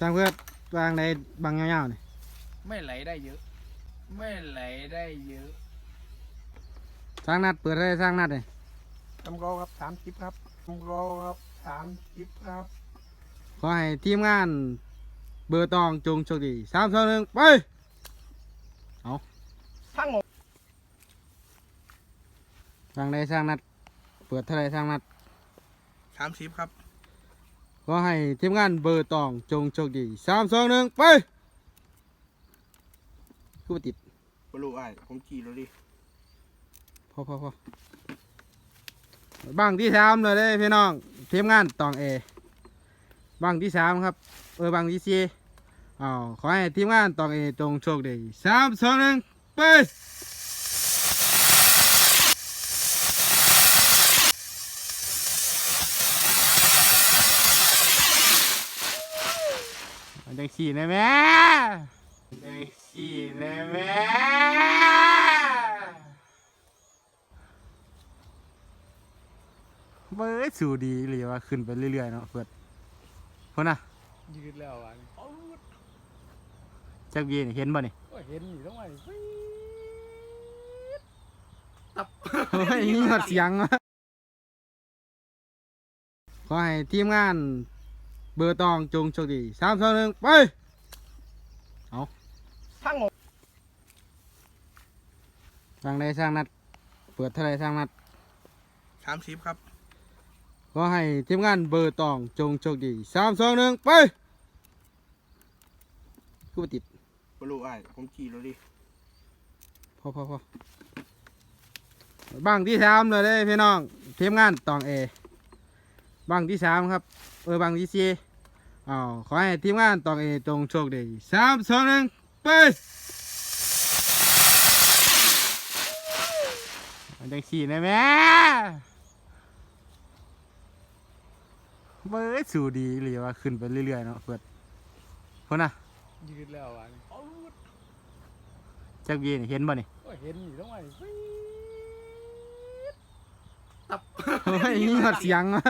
สร้างเพื่อวางในบางยาวๆนี่ไม่ไหลได้เยอะ ไม่ไหลได้เยอะสร้างนัดเปิดได้สร้างนัดเลยทำโกครับสามสิบครับทำโกครับสามสิบครับ ขอให้ทีมงานเบอร์ตองจงโชคดีสามสองหนึ่งไปทั้งหมดสร้างได้สร้างนัด เปิดเท่าไรสร้างนัดสามสิบครับ ขอให้ทีมงานเบอร์ตองจงโชคดีสามสองหนึ่งไปคือบ่ติดบลูไอ้ผมจีแล้วดิพอพอพอบังที่สามเลยเด้พี่น้องทีมงานตองเอบังที่สามครับ เออบังที่สี่อ้าวขอให้ทีมงานตองเอจงโชคดีสามสองหนึ่งไป เอาจังสี่นะแม่จังสี่นะแม่เบ้ยสู่ดีหรือว่าขึ้นไปเรื่อยๆเนาะเพื่อนคนน่ะยืดแล้วอะจักบีนี่เห็นบ่นี่ก็เห็นอยู่ต้องไงเฮ้ยมีหอดเสียงวะขอให้ทีมงานเบอร์ตองจงโชคดีสามสองหนึ่งไปทั้งหมดสร้างได้สร้างนัด เปิดเท่าไรสร้างนัดสามสิบครับขอให้ทีมงานเบอร์ตองจงโชคดีสามสองหนึ่งไปคือบ่ติดบลูไอ้ผมจีแล้วดิพอพอพอบังที่สามเลยเด้พี่น้องทีมงานตองเอบังที่สามครับ เออบังที่สี่ อ้าวขอให้ทีมงานตองเอจงโชคดีสามสองหนึ่งไปเอาจังสี่นะแม่เบ้ยสู่ดีหรือว่าขึ้นไปเรื่อยๆเนาะเพื่อนคนน่ะยืดแล้วอะจักบีนี่เห็นบ่นี่ก็เห็นอยู่ต้องไงเฮ้ยมีหอดเสียงวะ